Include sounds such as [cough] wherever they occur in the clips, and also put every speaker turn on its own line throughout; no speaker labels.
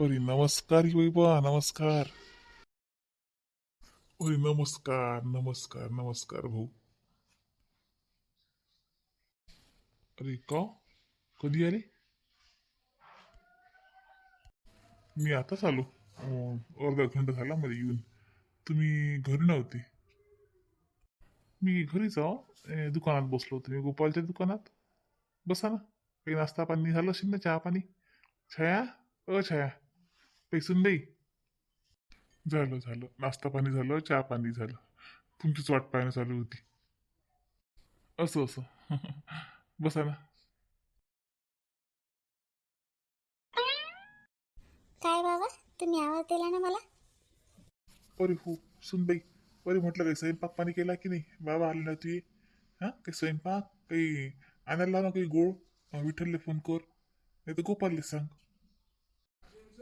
अरे नमस्कार वैभवा नमस्कार अरे नमस्कार नमस्कार नमस्कार भाऊ अरे का कधी आले मी आताच आलो. अर्धा घंटा झाला मध्ये येऊन. तुम्ही घरी नव्हते? मी घरीच आहो दुकानात बसलो होतो. मी गोपालच्या दुकानात. बसा ना. काही नाश्ता पाणी झालं असेल ना चहा पाणी? छाया? अ छाया. पैसून बाई झालं झालं. नाश्ता पाणी झालं चहा पाणी झालं. तुमचीच वाट पाहणं चालू होती. असं असं. [laughs] बसा ना.
काय बाबा? तुम्ही आवाज दिला ना मला?
अरे हो सुनबाई अरे म्हटलं काही स्वयंपाक पाणी केला की नाही? बाबा आले नव्हते. हां? काही स्वयंपाक? काही आणायला लाव ना काही अं, विठ्ठलले फोन कर. नाही तर गोपालले सांग.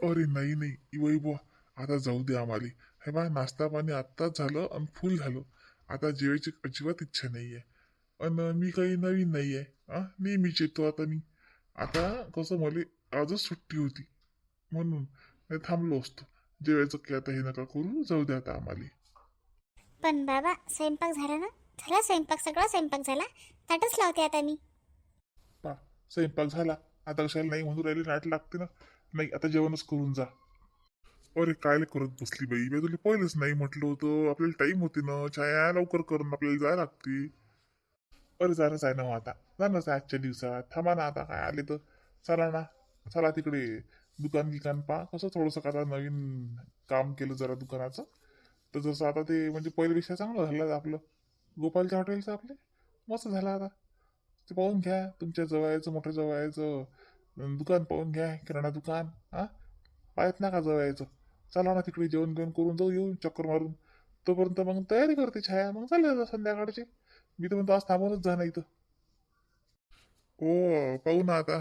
अरे नाही नाही. वै बुवा आता जाऊ दे आम्हाला. हे बा नाश्ता पाणी आत्ताच झालं आणि फुल झालं. आता जेवायची अजिबात इच्छा नाही आहे आणि मी काही नवीन नाही आहे हां नेहमीच येतो आता मी. आता कसं मला आजच सुट्टी होती. म्हणून नाही थांबलो असतो. जेवायचं की आता हे नका करू. जाऊ द्या आता आम्हाला.
पण बाबा स्वयंपाक झाला ना? झाला स्वयंपाक? सगळा स्वयंपाक झाला? ताटच लावते आता मी.
पा स्वयंपाक झाला. आता कशाला नाही म्हणून राहिली नाट लागते ना. नाही आता जेवणच करून जा. अरे काय करत बसली बाई? मी तुला पहिलेच नाही म्हटलं होतं. आपल्याला टाईम होते ना. छाया लवकर करून आपल्याला जायला लागते. अरे जाणंच आहे ना हो आता. जाणंच आहे आजच्या दिवसात. थांबा ना आता काय आले तर. चला ना. चला तिकडे. दुकान गिकान पा कसं थोडंसं का आता नवीन काम केलं जरा दुकानाचं. तर जसं आता ते म्हणजे पहिल्यापेक्षा चांगलं झालं आपलं. गोपालच्या हॉटेलचं आपले. मस्त झालं आता. ते पाहून घ्या. तुमच्या जवळचं मोठं जवळचं दुकान पाहून घ्या किराणा दुकान हा? पाहत ना का जवळचं चला ना तिकडे जेवण घेऊन करून जाऊ येऊन चक्कर मारून. तोपर्यंत मग तयारी करते छाया. मग चालले जा संध्याकाळचे. मी तर म्हणतो आज थांबूनच जा नाही इथं. ओ पाहू ना आता.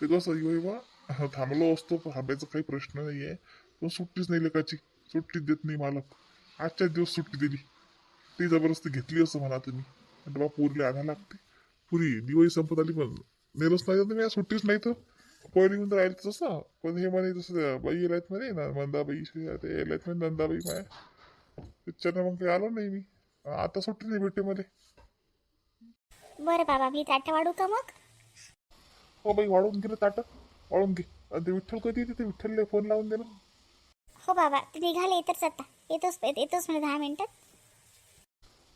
ते कसं येऊ बा थांबलो असतो थांबायचा काही प्रश्न नाही आहे पण सुट्टीच नाही लेकाची. सुट्टी देत नाही मालक. आजच्याच दिवस सुट्टी दिली. ती जबरदस्ती घेतली असं म्हणा तुम्ही. बाबा बा पुरीला आणायला लागते. पुरी दिवाळी संपत आली पण. नेलोच नाही तर तुम्ही सुट्टीच नाही तर पहिली येऊन राहील तसं पण हे म्हणे तसं बाई येलायत म्हणे ना मंदाबाई ते येलायत म्हणे नंदाबाई माया त्याच्यानं मग काही आलो नाही मी आता सुट्टी नाही भेटते मला
बरं बाबा मी ताट वाढू का मग
हो बाई वाढून घे ताटं वाढून घे आणि ते विठ्ठल कधी येते ते विठ्ठलला फोन लावून दे ना
हो बाबा ते निघाले येतच आता येतोच येतोच म्हणजे दहा मिनिटात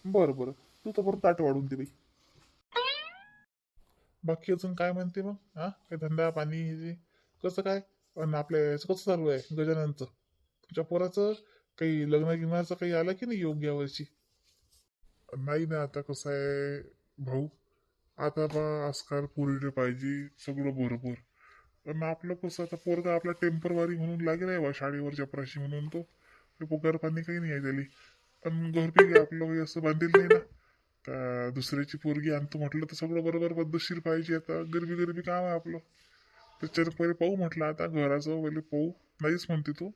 बरं बरं तू तर बरं ताट वाढून दे बाई बाकी अजून काय म्हणते मग? हा? काय धंदा पाणी हे जे? कसं काय? आणि आपल्या याचं कसं चालू आहे गजाननचं? तुमच्या पोराचं काही लग्न गिग्नाचं काही आलं की नाही योग्य वर्षी नाही ना आता कसं आहे भाऊ आता बा आजकाल पुरीले पाहिजे सगळं बरोबर पण आपलं कसं आता पोरगा आपला टेम्परवारी म्हणून लागेल आहे बा शाळेवर चपराशी म्हणून तो. ते पगार पाणी काही नाही आहे त्याला. पण घरपी आपलं असं बांधील नाही ना. तर दुसऱ्याची पोरगी आणतो म्हटलं तर सगळं बरोबर पद्धतशीर पाहिजे. आता गरबी गरबी काम आहे आपलं. त्याच्यात पहिले पाहू म्हटलं आता घराचं पहिले पाहू. नाहीच म्हणते तो.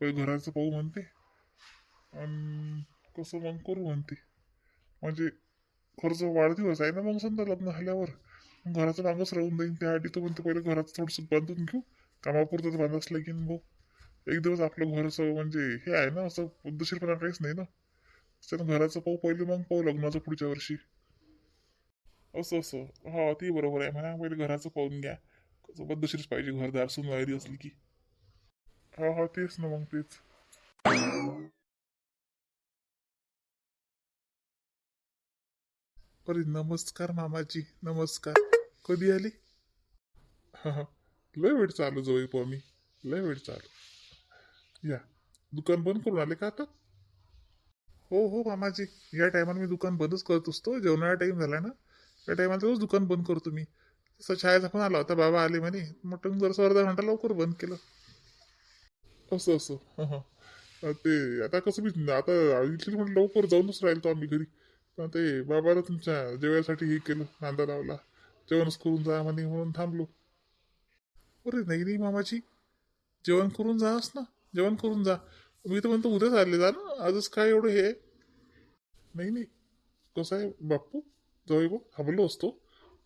पहिले घराचं पाहू म्हणते. आणि कसं मग करू म्हणते. म्हणजे खर्च वाढदिवस आहे ना मग समजा लग्न झाल्यावर. मग घराचं मागच राहून जाईन. त्यासाठी तो म्हणतो पहिले घराचं थोडंसं बांधून घेऊ. कामापुरतं तर बांधाच लागेल भाऊ. एक दिवस आपलं घरचं म्हणजे हे आहे ना असं पद्धतशीरपणा काहीच नाही ना. त्यानं घराचं पाहू पहिले मग पाहू लग्नाचं पुढच्या वर्षी. असं असं. हा ते बरोबर आहे म्हणा. पहिले घराचं पाहून घ्या. कसं पद्धतशीरच पाहिजे घरदार सून वायरी असली की. हा हा तेच ना मग तेच. अरे नमस्कार मामाजी नमस्कार. कधी आली? हा हा. लय वेळ चालू जवळ पाहू मी. लय वेळ चालू. या. दुकान बंद करून आले का आता? हो हो मामाजी. या टायमाला मी दुकान बंदच करत असतो. जेवणाचा टाईम झाला ना. या टायमाला रोज दुकान बंद करतो मी. तसं छायाचा पण आला होता. बाबा आले म्हणे. म्हटलं जरासं अर्धा घंटा लवकर बंद केलं. असं असं. हां ते आता कसं मी आता इथली म्हटलं लवकर जाऊनच राहिलो आम्ही घरी. पण ते बाबाला तुमच्या जेवायसाठी हे केलं नांदा लावला. जेवणच करून जा म्हणे म्हणून थांबलो. अरे नाही नाही मामाजी. जेवण करून जास ना. जेवण करून जा. मी तर म्हणतो उद्याच आले जा ना. आजच काय एवढं हे? नाही नाही. कसं आहे बाप्पू? जाऊ भाऊ थांबलो असतो.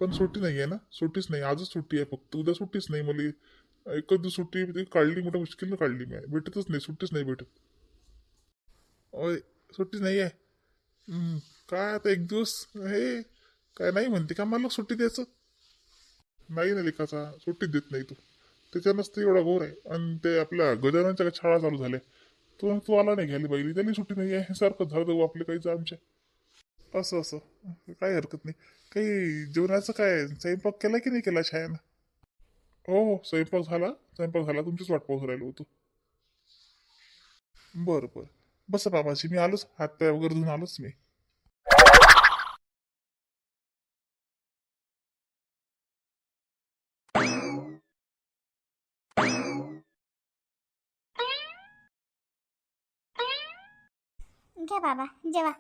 पण सुट्टी नाही आहे ना. सुट्टीच नाही. आजच सुट्टी आहे फक्त. उद्या सुट्टीच नाही मला. एकच दिवस सुट्टी ती काढली मोठ्या मुश्किलनं काढली मी. भेटतच नाही. सुट्टीच नाही भेटत. अय सुट्टीच नाही आहे. काय आता एक दिवस? हे काय नाही म्हणते. का मला सुट्टी द्यायचं? नाही ना लेखाचा. सुट्टी देत नाही तू. त्याच्यानंच ते एवढा घोर आहे. आणि ते आपल्या गजाननच्या शाळा चालू झाल्या. तो तू आला नाही घ्यायला पाहिजे त्यांनी सुट्टी नाही आहे. सारखं झालं जाऊ आपले काही आमच्या असं असं. काही हरकत नाही. काही जेवणाचं काय? स्वयंपाक केला की नाही केला छायानं हो हो. स्वयंपाक झाला. स्वयंपाक झाला. तुमचीच वाट पाहून राहिलो होतो. बरं बरं. बस बाबाजी. मी आलोच. हात पाय वगैरे धुवून आलोच मी.
घ्या बाबा जेवा.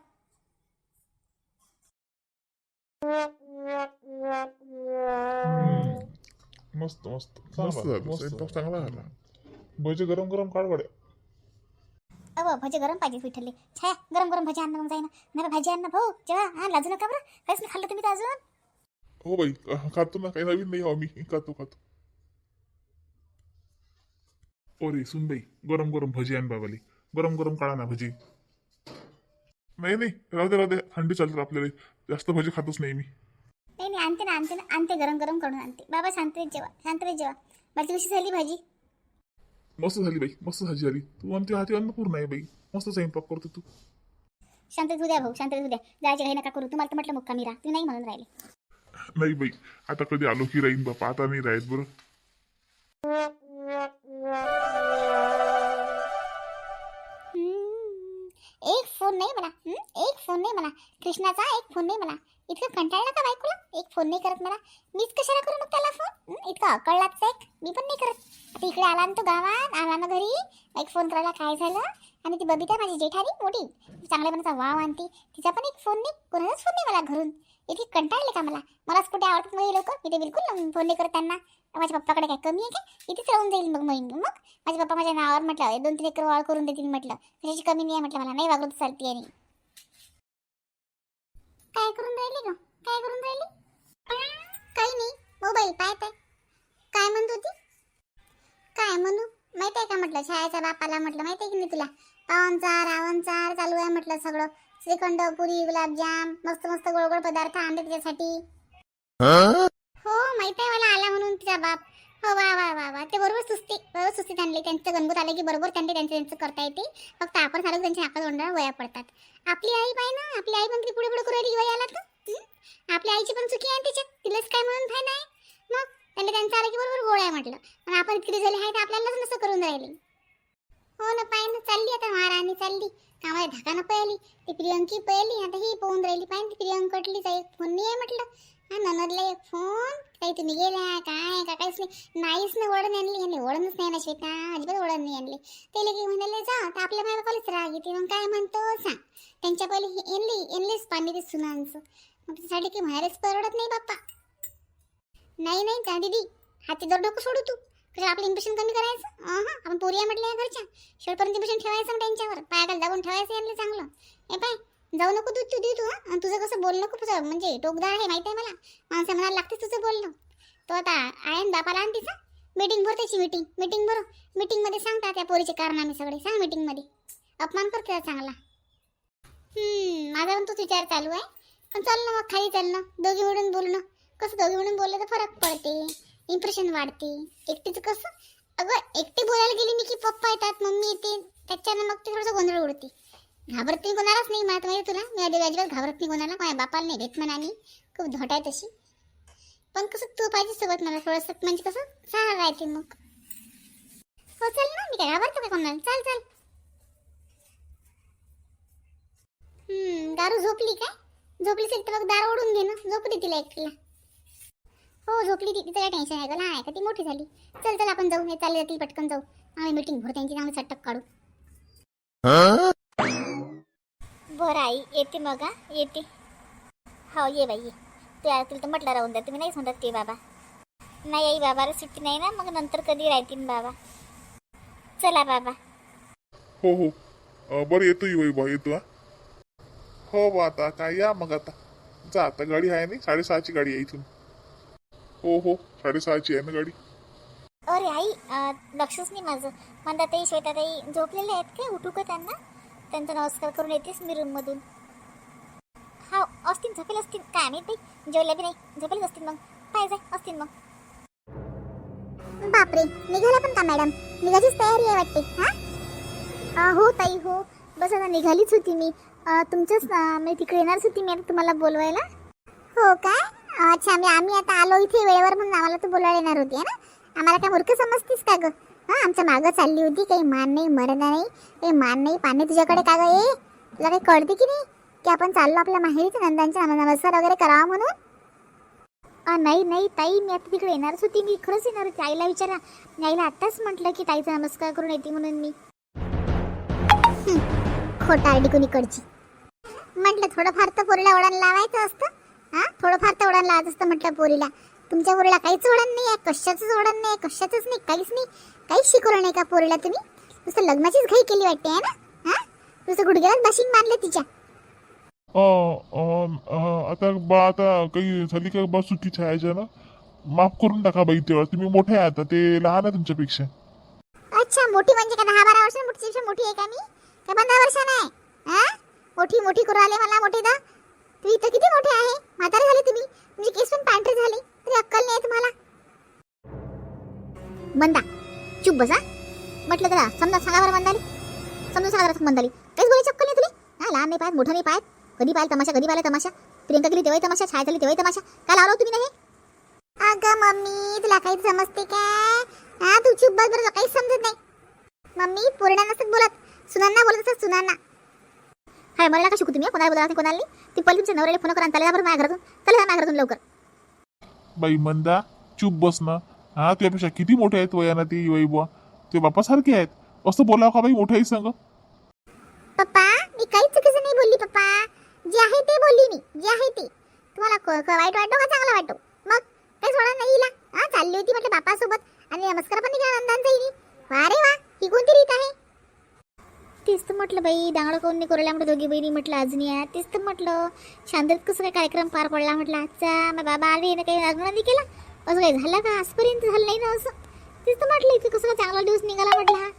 मस्त मस्त. मस्त झालं स्वयंपाक चांगला झाला. भजी गरम गरम काढ गड्या
अव भजी गरम पाहिजे पिठले छाया गरम गरम भजी आणणं मग जाईना. नाही भाजी आणणं भाऊ. जेवा हा लाजू नका बरं. काहीच नाही खाल्लं तुम्ही तर अजून?
हो बाई अह, खातो ना. काही नवीन नाही हो मी. खातो खातो. अरे सुन बाई. गरम गरम भजी आण बाबाली. गरम गरम काढा ना भजी. नाही नाही. राहू दे राहू दे. थंडी चालते आपल्याला. जास्त भजी खातच नाही मी.
नाही नाही. आणते ना आणते ना. आणते गरम गरम करून आणते. बाबा शांततेत जेवा. शांततेत जेवा. भाजी कशी झाली भाजी?
मस्त झाली बाई. मस्त भाजी झाली तू म्हणते हाती अन्नपूर्ण आहे बाई. मस्त स्वयंपाक करतो तू.
शांततेत उद्या भाऊ. शांततेत उद्या जायची घाई नका करू. तुम्हाला तर म्हटलं मुक्कामी राहा. तुम्ही नाही म्हणून राहिले.
नाही बाई. आता कधी आलो की राहीन बापा. आता नाही राहत बरं.
फोन नाही मला एक फोन नाही मला कृष्णाचा एक फोन नाही मला इतकं कंटाळला का बायकोला? एक फोन नाही करत मला मीच कशाला करू मग त्याला फोन इतका अकळलाच एक. मी पण नाही करत. आता इकडे आला ना तो गावात. आला ना घरी. एक फोन करायला काय झालं? आणि ती बबिता माझी जेठानी मोठी. चांगल्यापणाचा वाव आणते. तिचा पण एक फोन नाही कोणाचाच फोन नाही मला घरून. इथे कंटाळले का मला? मलाच कुठे आवडतात मग लोक? मी ते बिलकुल फोन नाही करत त्यांना. माझ्या पप्पाकडे काय कमी आहे का? इथेच राहून जाईल मग महिन मग माझे पप्पा माझ्या नावावर म्हटलं दोन तीन एकर वाळ करून देतील म्हटलं. कशाची कमी नाही आहे म्हटलं मला. नाही वागून तर चालते आणि काय करून राहिली ग? काय करून राहिली? काही नाही. मोबाईल पाहत आहे. काय म्हणत होती? काय म्हणू? माहीत आहे का? म्हटलं. छायाच्या बापाला म्हटलं. माहीत आहे की नाही तुला? पावनचार आवणचार चालू आहे म्हटलं सगळं. श्रीखंड पुरी गुलाबजाम मस्त मस्त गोड गोड पदार्थ आणले त्याच्यासाठी हो माहीत आहे मला आला म्हणून तिचा बाप. हो वा वा वा वा. ते बरोबर सुस्ती बरोबर सुस्तीत आणले. त्यांचं गणगोत आले की बरोबर त्यांनी त्यांचं त्यांचं करता येते. फक्त आपण झालं की त्यांच्या हातात वया पडतात. आपली आई पाय ना आपली आई पण ती पुढे पुढे करू वया आला तर? आपल्या आईची पण चुकी आहे त्याच्यात तिलाच काय म्हणून फायदा नाही मग? त्यांनी त्यांचं आलं की बरोबर गोळ्या म्हटलं. पण आपण इतकी झाले आहे तर आपल्यालाच नसं करून राहिले. हो ना पाय ना चालली आता महाराणी चालली. कामाला धाका न पळाली ती प्रियंकी पळाली आता ही पोहून राहिली पाय ती प्रियंकटलीचा एक फोन नाही आहे म्हटलं. हा ननदला एक फोन. काही तुम्ही गेल्या काय का काहीच नाही. नाहीच ना वळण आणली यांनी वळणच नाही ना श्वेता अजिबात वळण नाही आणली. ते लगे म्हणाले जा तर आपल्या माय बापालाच राग येते. मग काय म्हणतो? सांग. त्यांच्या पहिले एनली एनलीच पाणी ते सुनांचं. मग त्यासाठी की म्हणायलाच परवडत नाही बाप्पा. नाही नाही का दीदी. हाती दर डोकं सोडू तू. कसं आपलं इम्प्रेशन कमी करायचं? हां आपण पोरी आहे म्हटलं या घरच्या. शेवटपर्यंत इम्प्रेशन ठेवायचं मग त्यांच्यावर. पायाला दाबून ठेवायचं यांनी चांगलं. हे पाय जाऊ नको तू तू दे तू हां. आणि तुझं कसं बोलणं खूप म्हणजे टोकदार आहे माहिती आहे मला? माणसं म्हणायला लागते तुझं बोलणं. तो आता आहे बापाला आण तिचा मीटिंग भर त्याची मीटिंग मीटिंग भर मीटिंगमध्ये सांगता त्या पोरीचे कारनामे सगळे. सांग मीटिंगमध्ये अपमान कर त्याचा चांगला. माझा पण तोच विचार चालू आहे. पण चल ना मग खाली चालणं. दोघी मिळून बोलणं. कसं दोघी मिळून बोललं तर फरक पडते. इम्प्रेशन वाढते. एकटीचं कसं? अगं एकटी बोलायला गेली मी की पप्पा येतात मम्मी येते त्याच्यानं मग ते थोडंसं गोंधळ उडते. घाबरत मी कोणालाच नाही मला माहिती तुला. मी आधी अजिबात घाबरत नाही कोणाला. माझ्या बापाला नाही घेत म्हणा मी खूप धोट आहे तशी. पण कसं तू पाहिजे सोबत मला थोडंसं. म्हणजे कसं? सहा राहते मग. हो चल ना. मी काय घाबरतो का कोणाला? चल चल. हम्म दारू झोपली काय? झोपली असेल तर मग दार ओढून घे ना. झोपू दे तिला एकटीला. हो झोपली ती. तिचं टेन्शन आहे लहान आहे का ती? मोठी झाली. चल चल आपण जाऊ. हे चालले जातील पटकन जाऊ. आम्ही मीटिंग भरू त्यांची चांगली चटक काढू. बरं आई येते मग हा? येते. हो ये बाई ये. ते आतील तर म्हटलं राहून द्या तुम्ही नाहीच म्हणतात ते बाबा. नाही आई बाबा रे सुट्टी नाही ना? मग नंतर कधी राहतील बाबा? चला बाबा.
हो हो. अं, बरं येतो येऊ बा येतो हा? हो बा आता काय या मग आता. जा आता गाडी आहे ना? साडेसहाची गाडी आहे इथून. हो हो. साडेसहाची आहे ना गाडी?
अरे आई अं, लक्षच नाही माझं. मंदाताई श्वेताताई झोपलेले आहेत काय? उठू का त्यांना? त्यांचा नमस्कार करून येतेस मी रूममधून. हा असतील झोपेल असतील काय माहीत बाई? जेवल्या बी नाही. झोपेलच असतील मग. पाहिजे असतील मग.
बापरे निघाला पण का मॅडम? निघायचीच तयारी आहे वाटते हा?
हो ताई हो. बस आता निघालीच होती मी. तुमच्याच मी तिकडे येणारच होती मी आता तुम्हाला बोलवायला.
हो काय? अच्छा मी आम्ही आता आलो इथे वेळेवर म्हणून आम्हाला तू बोलायला येणार होती है ना? आम्हाला काय मूर्ख समजतीस का ग? हा आमच्या मागं चालली होती काही मान नाही मर्यादा नाही काही मान नाही पाणी तुझ्याकडे का गं? ए तुला काही कळते की नाही की आपण चाललो आपल्या माहेरीच नंदांच्या नमस्कार वगैरे करावा म्हणून?
नाही नाही ताई मी आता तिकडे येणारच होती मी खरंच येणार होती. आईला विचारा. मी आईला आत्ताच म्हटलं की ताईचा नमस्कार करून येते म्हणून मी.
खोटारडी कुणीकडची. म्हटलं थोडंफार तर पोरीला वळण लावायचं असतं. हा? थोडंफार तर लावायचं असतं म्हटलं पोरीला. तुमच्या पोरीला काहीच वळण नाही आहे कशाचंच वळण नाही आहे कशाचंच नाही काहीच नाही. काहीच शिकवलं नाही का पोरीला तुम्ही? नुसतं लग्नाचीच घाई केली वाटते आहे ना? हा? नुसतं गुडघ्यालाच बाशिंग मारले तिच्या.
आता बा आता काही झाली का बा चुकी छायाच्या ना माफ करून टाका बाई तेव्हा. तुम्ही मोठे आहे आता ते लहान आहे तुमच्यापेक्षा.
अच्छा मोठी म्हणजे का दहा बारा वर्ष मोठी आहे का मी? का पंधरा वर्ष नाही? मोठी मोठी करू आले मला मोठी दा तुम्ही इथं किती मोठे आहे? म्हातारे झाले तुम्ही. तुमचे केस पण पांढरे झाले. तरी अक्कल नाही आहे तुम्हाला.
मंदा चुप बसा. म्हटलं जरा समजा सांगा बरं मंदाली. समजून सांगा बरं मंदाली. काहीच बोलायची अक्कल नाही तुला? हा लहान नाही पाहत मोठं नाही पाहत. कधी पाहिलं तमाशा कधी पाहिलं तमाशा? प्रियंका गेली तेव्हाही तमाशा छाया झाली तेव्हाही तमाशा. काय लावलं तुम्ही नाही
अगं मम्मी तुला काही समजते काय हा तू चुप बस बरं काहीच समजत नाही. मम्मी पूर्ण नसत बोलत. सुनांना बोलत असत सुनांना.
हाय मला नका शिकू तुम्ही कोणाला बोला नाही कोणाला नाही? ती पहिले तुमच्या नवऱ्याला फोन करा चला बरं माझ्या घरातून चला जा माझ्या घरातून लवकर.
बाई मंदा चूप बस ना. हा तुझ्यापेक्षा किती मोठे आहेत वयाना ती वैबुवा ते बापासारखे आहेत. असं बोलावं का बाई मोठ्याही संग?
पप्पा मी काहीच चुकीचं नाही बोलली पप्पा. जे आहे ते बोलली मी जे आहे ते. तुम्हाला क- क- वाईट वाटतो का चांगला वाटतो मग काही सोडा नाही हिला. हा चालली होती म्हटलं बापासोबत. आणि नमस्कार पण केला नंदांचा हिने. वा रे वा ही कोणती रीत आहे?
तेच तर म्हटलं बाई दांगडं कोणी नाही म्हटलं दोघी बहिणी म्हटलं अजून या तेच तर म्हटलं शांतत कसं काय कार्यक्रम पार पडला म्हटलं आजचा? मग बाबा आले ना काही लग्न नाही केला? असं काही झालं का? आजपर्यंत झालं नाही ना असं? तेच तर म्हटलं इथे कसं चांगला दिवस निघाला म्हटलं? हा